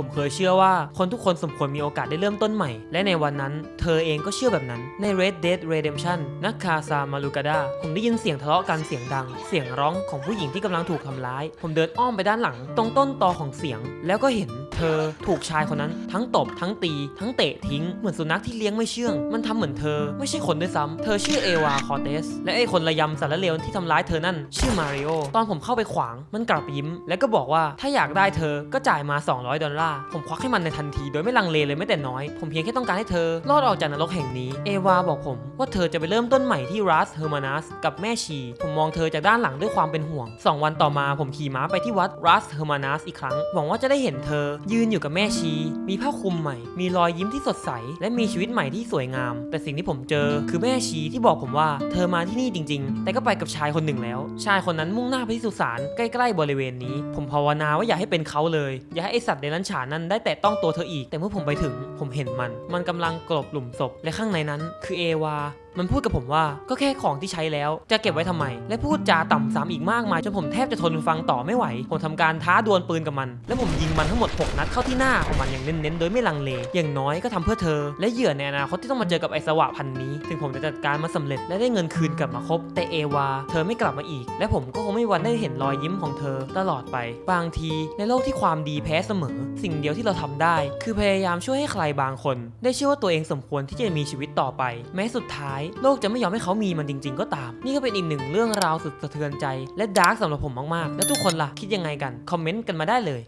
ผมเคยเชื่อว่าคนทุกคนสมควรมีโอกาสได้เริ่มต้นใหม่ และในวันนั้น เธอเองก็เชื่อแบบนั้น ใน Red Dead Redemption นักคาซามาลูกาดา ผมได้ยินเสียงทะเลาะกันเสียงดัง เสียงร้องของผู้หญิงที่กำลังถูกทำร้าย ผมเดินอ้อมไปด้านหลัง ตรงต้นตอของเสียง แล้วก็เห็น เธอ ถูกชายคนนั้นทั้งตบทั้งตี ทั้งเตะทิ้งเหมือนสุนัขที่เลี้ยงไม่เชื่อง มันทำเหมือนเธอ ไม่ใช่คนด้วยซ้ำเธอชื่อเอวาคอเตส และไอ้คนระยำสารเลวที่ทำร้ายเธอนั่น ชื่อมาริโอตอนผมเข้าไปขวางมันกลับยิ้ม แล้วก็บอกว่าถ้าอยากได้เธอก็จ่ายมา 200 ดอลลาร์ผมควักให้มันในทันที โดยไม่ลังเลเลยแม้แต่น้อย ผมเพียงแค่ต้องการให้เธอรอดออกจากนรกแห่งนี้เอวาบอกผมว่าเธอจะไปเริ่มต้นใหม่ที่รัสเฮอร์มานัสกับแม่ชี ผมมองเธอจากด้านหลังด้วยความเป็นห่วง 2 วันต่อมาผมขี่ม้าไปที่วัดรัสเฮอร์มานัสอีกครั้งหวังว่าจะได้เห็นเธอยืนอยู่กับแม่ชี มีผ้าคลุมใหม่ มีรอยยิ้มที่สดใส และมีชีวิตใหม่ที่สวยงาม แต่สิ่งที่ผมเจอคือแม่ชีที่บอกผมว่าเธอมาที่นี่จริง ๆ แต่ก็ไปกับชายคนหนึ่งแล้ว ชายคนนั้นมุ่งหน้าไปที่สุสานใกล้ๆบริเวณนี้ ผมภาวนาว่าอย่าให้เป็นเขาเลย อย่าให้ไอสัตว์ในร้านฉานนั้นได้แตะต้องตัวเธออีก แต่เมื่อผมไปถึง ผมเห็นมัน มันกำลังกลบหลุมศพ และข้างในนั้น คือเอวา มันพูดกับผมว่าก็แค่ของที่ใช้แล้ว จะเก็บไว้ทำไม และพูดจาต่ำซ้ำอีกมากมายจนผมแทบจะทนฟังต่อไม่ไหว ผมทำการท้าดวลปืนกับมัน และผมยิงมันทั้งหมด 6 นัดเข้าที่หน้าของมันอย่างเน้นๆ โดยไม่ลังเล อย่างน้อยก็ทำเพื่อเธอ และเหยื่อในอนาคตที่ต้องมาเจอกับไอสวะพันนี้ ถึงผมจะจัดการมาสำเร็จและได้เงินคืนกลับมาครบ แต่เอวา เธอไม่กลับมาอีก และผมก็คงไม่วันได้เห็นรอยยิ้มของเธอตลอดไป บางทีในโลกที่ความดีแพ้เสมอ สิ่งเดียวที่เราทำได้ คือพยายามช่วยให้ใครบางคน ได้เชื่อว่าตัวเองสมควรที่จะมีชีวิตต่อไป แม้สุดท้ายโลกจะไม่ยอมให้เขามีมันจริง ๆ ก็ตาม นี่ก็เป็นอีกหนึ่งเรื่องราวสุดสะเทือนใจ และดาร์กสำหรับผมมากๆ แล้วทุกคนล่ะคิดยังไงกัน คอมเมนต์กันมาได้เลย